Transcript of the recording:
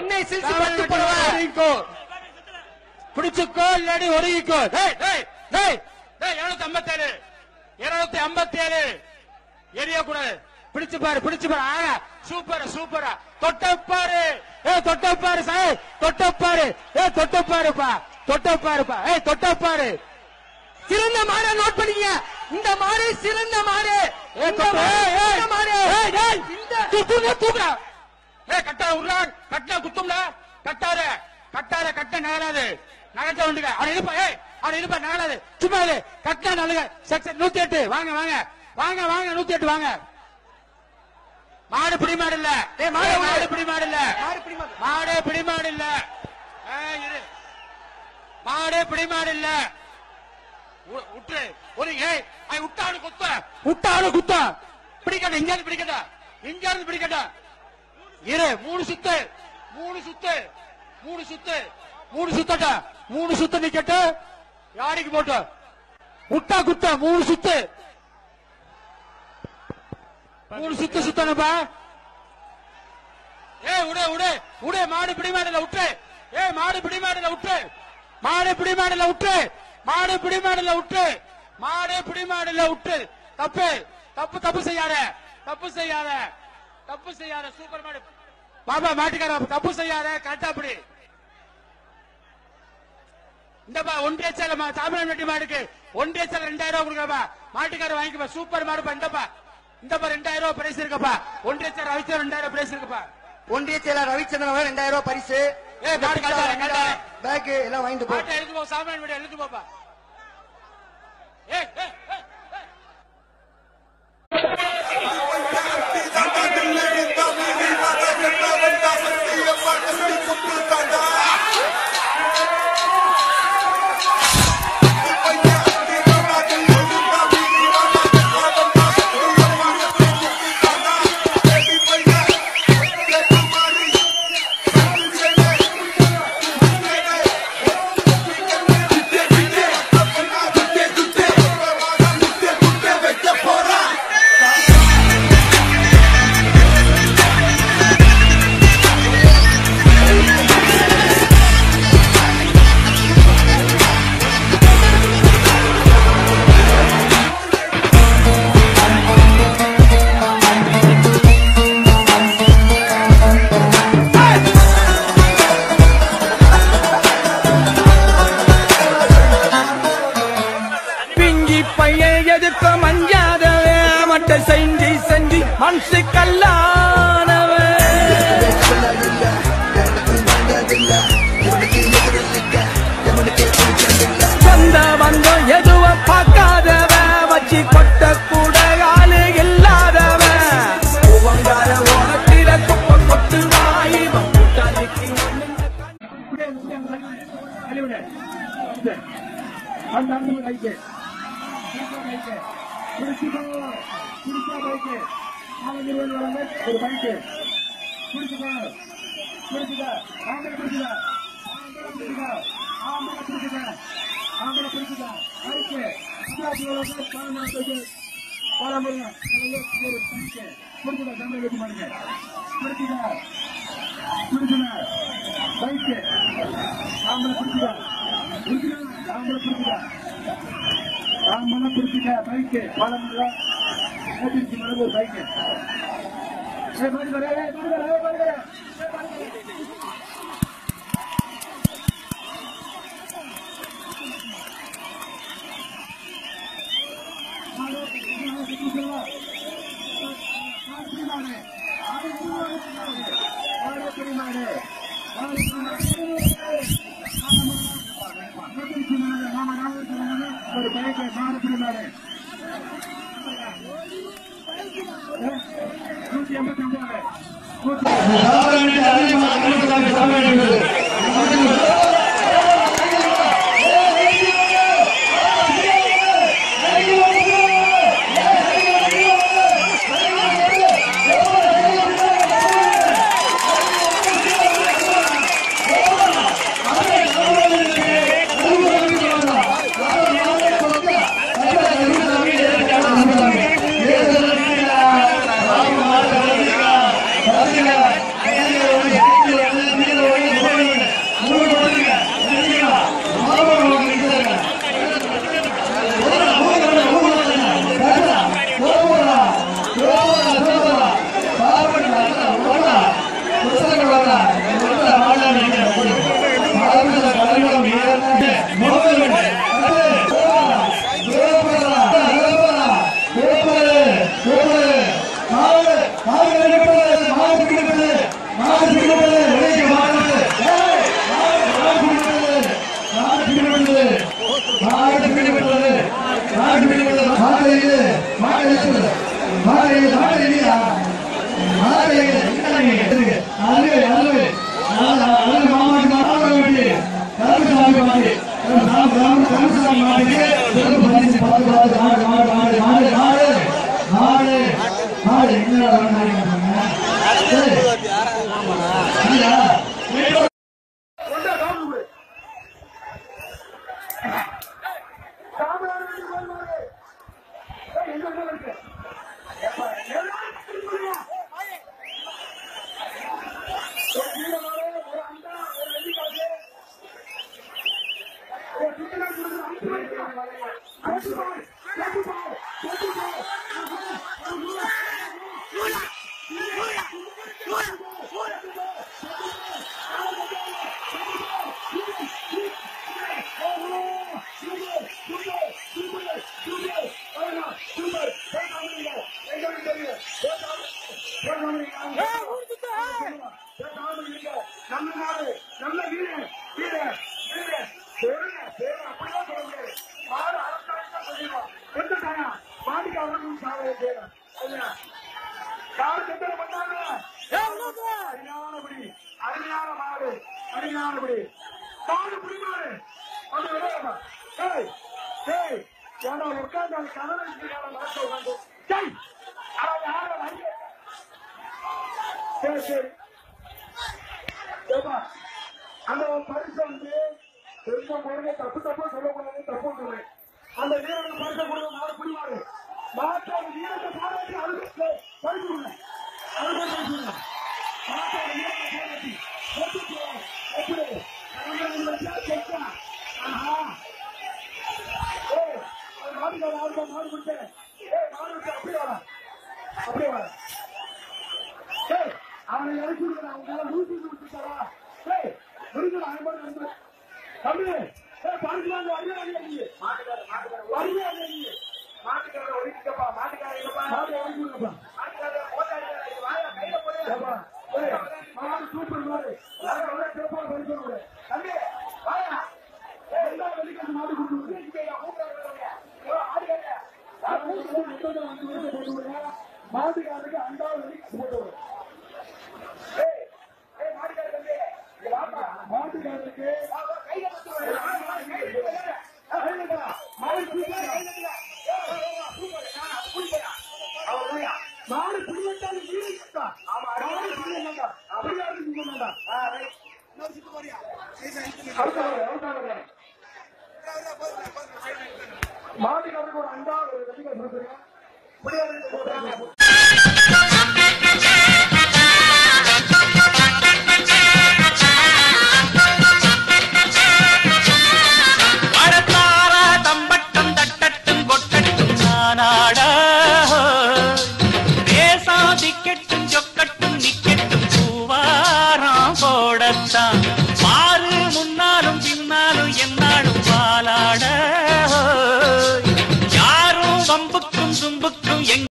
ஒதுங்கிக்கோ பிடிச்சுக்கோ இல்லாடி டேய் டேய் டேய் டேய் இருநூத்தி இருநூத்தி ஐம்பத்தேழு. எரியக்கூடாது பிடிச்சு பாரு பிடிச்சு பாரு. சூப்பர் சூப்பரா. தொட்டப்பாரு ஏ தொட்டப்பாரு சார் தொட்டப்பாரு ஏ தொட்டப்பாருப்பா தொட்டப்பாருப்பா ஏ தொட்டப்பாரு சிறந்த மாடை நோட் பண்ணீங்க இந்த மாடு சிறந்த ஏ இந்த டேய் இந்த தூக்குங்க ஏ கட்டா உருளா கட்டா குத்தும்ல கட்டாத கட்டாத கட்ட நகராது. நகர்த்த வந்துங்க அவன் இருப்பா ஏய் அவன் இருப்பா நகராது. சும்மா இரு. கட்டா நலுங்க செக்ஷன் நூத்தி எட்டு. வாங்க வாங்க. வாங்க வாங்க நூத்தி எட்டு வாங்க. மாடு பிடி மாடு இல்ல மாடு, மாடு. பிடி மாடு இல்ல மாடு பிடி மாடு. இல்ல மாடு பிடி மாடு இல்ல உற்று. ஒரு ஏய் விட்டானு குத்த. விட்டானு குத்த. பிடிக்கட்ட இங்க இருந்து பிடிக்கட்ட. இங்க இருந்து பிடிக்கட்ட. இரு மூணு சுத்து மூணு சுத்து மூணு சுத்து மூணு சுத்தட்ட மூணு சுத்து நிக்கட்டு யாடிக்கு போட்டு? முட்டா குத்த மூணு சுத்து. மூணு சுத்து சுத்தனப்ப ஏ உடே உடு உடே மாடு பிடி மாடல விட்டு ஏ மாடு பிடி மாடல விட்டு மாடு பிடி மாடல விட்டு மாடு பிடி மாடல விட்டு மாடு பிடி மாடல விட்டு தப்பு தப்பு தப்பு செய்யாத தப்பு செய்யாத. தப்பு செய்யாத சூப்பர் மாடு பாபா மாட்டுக்கார தப்பு செய்யாத கரெக்டா பிடி. இந்தப்பா ஒன்றிய சேல தாமிரம் வெட்டி மாடுக்கு ஒன்றிய சேல ரெண்டாயிரம் ரூபாய் கொடுக்கப்பா மாட்டுக்கார வாங்கிக்கப்பா சூப்பர் மாடுப்பா இந்தப்பா. இந்தப்பா ரெண்டாயிரம் ரூபாய் பிரைஸ் இருக்குப்பா. ஒன்றிய சேல ரவிச்சர் ரெண்டாயிரம் பிரைஸ் இருக்குப்பா. ஒன்றிய செயலர் ரவிச்சந்திரன் அவர் ரெண்டாயிரம் ரூபாய் பரிசு. பேக் எல்லாம் வாங்கிட்டு போ. சாமான் வீடு எழுந்து போப்பா. பையன் எதிர்க்க மஞ்சாதவே மட்ட செஞ்சு செஞ்சு மனசு கல்லானவே இருபது வழங்க ஒரு மைக்கு குடிச்சுக்கோ குடிச்சுக்க ஆம்பளை குடிச்சுக்க ஆம்பளை குடிச்சுக்க ஆம்பளை குடிச்சுக்க ஆம்பளை குடிச்சுக்க மைக்கு சுற்றுலாத்தி வழங்க பாரம்பரிய பாரம்பரிய ஒரு மைக்கு குடிச்சுக்க தமிழை வெட்டி மாடுங்க குடிச்சுக்க குடிச்சுக்க மைக்கு ஆம்பளை குடிச்சுக்க குடிச்சுக்க ஆம்பளை குடிச்சுக்க ஆம்பளை குடிச்சுக்க மைக்கு பாரம்பரிய मोदी जी मला बोलता येईल माझी बरे माझी बरे माझी बरे ಮಾಡಿದ್ದಾರೆ அதிகமாக மாட்டை மாட்டை மாட்டை மாட்டை மாட்டை Fora! Fora! Fora! தானா மாட்டுக்கு அவர்களும் சாவலை செய்யலாம் யாரு கெட்டது பண்ணாங்க. அருமையானபடி அருமையான மாடு அருமையானபடி. மாடு பிடிமாடு அது விளையாடா ஏய் ஏய் ஏன்னா உட்கார்ந்து அந்த கதவை நடத்த உட்காந்து ஜெய் அவன் யாரை சரி சரி. ஏப்பா அந்த பரிசு வந்து தெரிஞ்ச முறையை தப்பு தப்பா சொல்லக்கூடாது தப்பு சொல்றேன். அந்த வீரனுக்கு பரிசை கொடுக்க மாடு பிடிவாரு மாட்டோட வீரத்தை பாராட்டி அதுக்கு பரிசு கொடுங்க அதுக்கு பரிசு கொடுங்க மாட்டோட வீரத்தை பாராட்டி எப்படி எப்படி கலந்து வச்சா செக்கா ஆஹா ஏய் அது மாட்டுக்கார ஆளுக்கா மாடு கொடுத்தேன் ஏய் மாடு விட்டு அப்படியே வர அப்படியே வர ஏய் அவனை இறக்கி விடுறா அவங்க லூசி விட்டுட்டாரா ஏய் விடுங்க அவன் பாட்டு வந்து தம்பி ஏய் பாருங்க வருவே நீ வருவே நீ மாட்டுக்கார ஒழிக்கப்பா மாட்டுக்கார இல்லப்பா மாட்டு ஒழிச்சு விடுப்பா மாட்டுக்கார போட்டாடி வாய கையில போடு ஏய் மாடு சூப்பர் மாடு யாரும் ஒரே சிறப்பா பரிசு கொடு தம்பி வாயா. எல்லா வெள்ளிக்கிழமை மாடு கொடுத்து மாட்டுக்காரருக்கு மாட்டுக்காரருக்கு ஒரு அண்டா ஒரு நம்பிக்கை கொடுக்குறேன் முடியாது போடுறாங்க பாரு முன்னாலும் பின்னாலும் என்னாலும் பாலாட